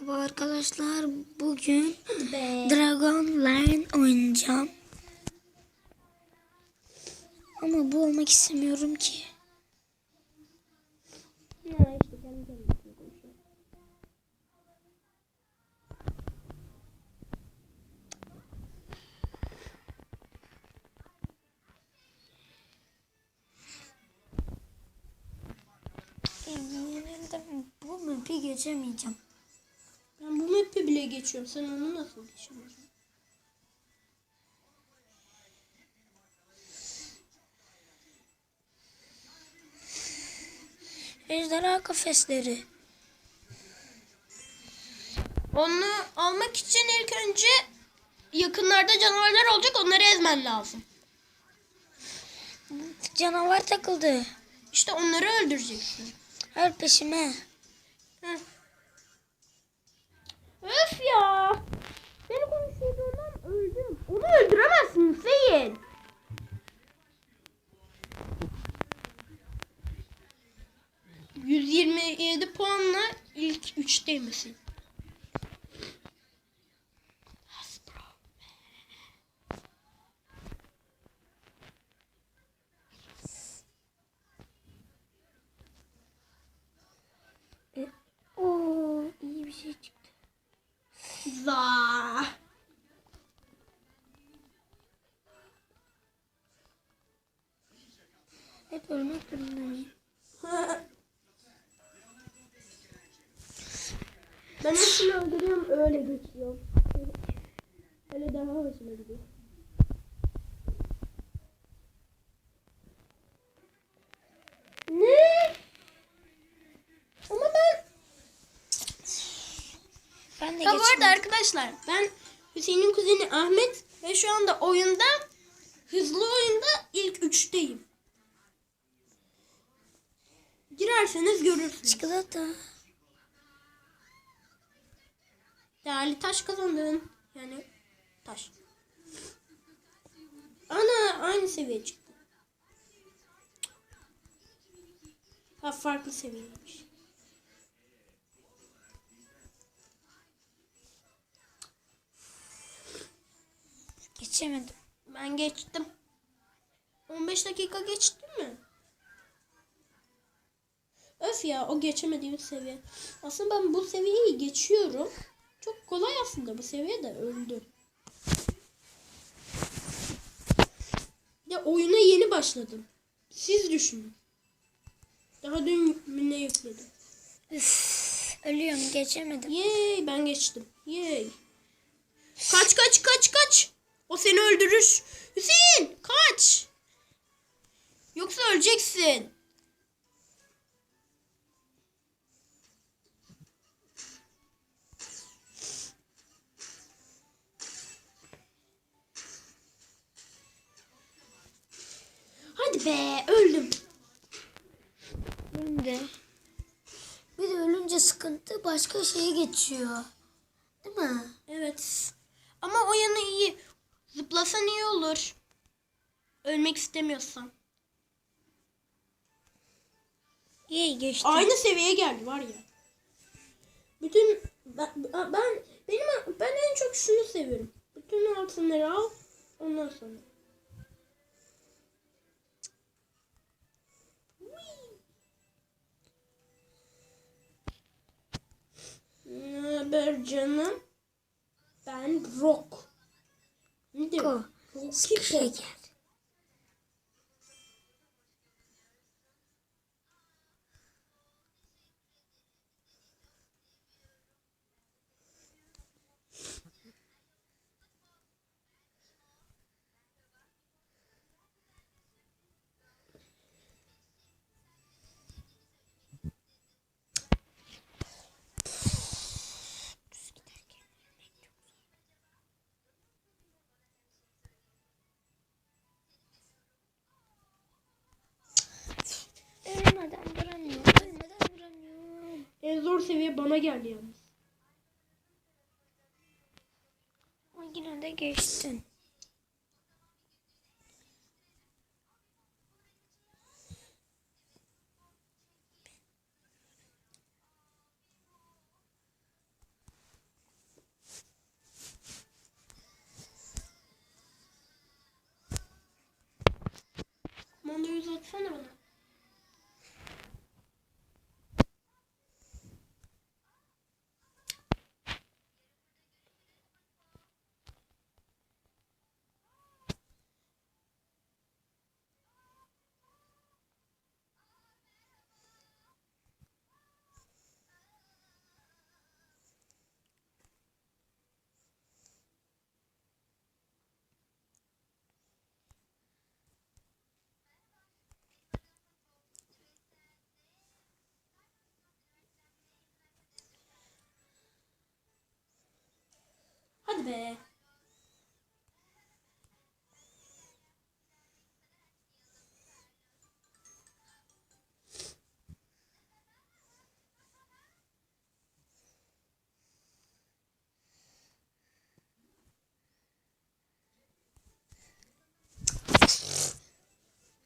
Merhaba arkadaşlar. Bugün Be. Dragon Line oynayacağım. Ama bu olmak istemiyorum ki. Ne işte kendi kendine konuşuyor. Yenildim. Bu map'i geçemeyeceğim. Map'i bile geçiyorum. Sen onu nasıl geçiyorsun? Ejderha kafesleri. Onu almak için ilk önce yakınlarda canavarlar olacak. Onları ezmen lazım. Canavar takıldı. İşte onları öldüreceksin. Her peşime. Hı. ...127 puanla ilk üçteymesin. Oo, iyi bir şey çıktı. Za. Hep ölmek durumundayım. Öyle geçiyorum. Öyle daha hoşuma gidiyor. Ne? Ama ben... Ben de Ha bu arada arkadaşlar ben Hüseyin'in kuzeni Ahmet ve şu anda oyunda hızlı oyunda ilk üçteyim. Girerseniz görürsünüz. Çikolata. Değerli taş kazandın. Yani taş. Ana aynı seviye çıktı. Ha farklı seviyeymiş. Geçemedim. Ben geçtim. 15 dakika geçti mi? Öf ya o geçemediğim seviye. Aslında ben bu seviyeyi geçiyorum. Çok kolay aslında bu seviye de öldüm. Ya oyuna yeni başladım. Siz düşünün. Daha dün ne yükledim. Üf, ölüyorum geçemedim. Yay ben geçtim. Yay. Kaç kaç kaç kaç. O seni öldürür. Hüseyin kaç. Yoksa öleceksin. Hadi be öldüm. Ben de. Bir de ölünce sıkıntı başka şeye geçiyor. Değil mi? Evet. Ama o yanı iyi. Zıplasan iyi olur. Ölmek istemiyorsan. İyi geçtim. Aynı seviyeye geldi var ya. Bütün ben, ben benim ben en çok şunu seviyorum. Bütün altınları al ondan sonra. Haber canım? Ben Rock. Ne diyor? Rocky Pop. seviye bana geldi yalnız. Ama yine de geçsin. Mandoyu uzatsana bana. Be.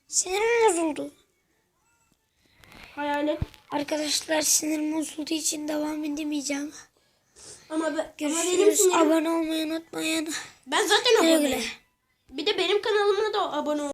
Sinirim bozuldu. Hayalet. Arkadaşlar sinirim bozulduğu için devam edemeyeceğim. Ama, be, ama benim sinirim. Abone olmayı unutmayın. Ben zaten güle. Bir de benim kanalıma da abone ol.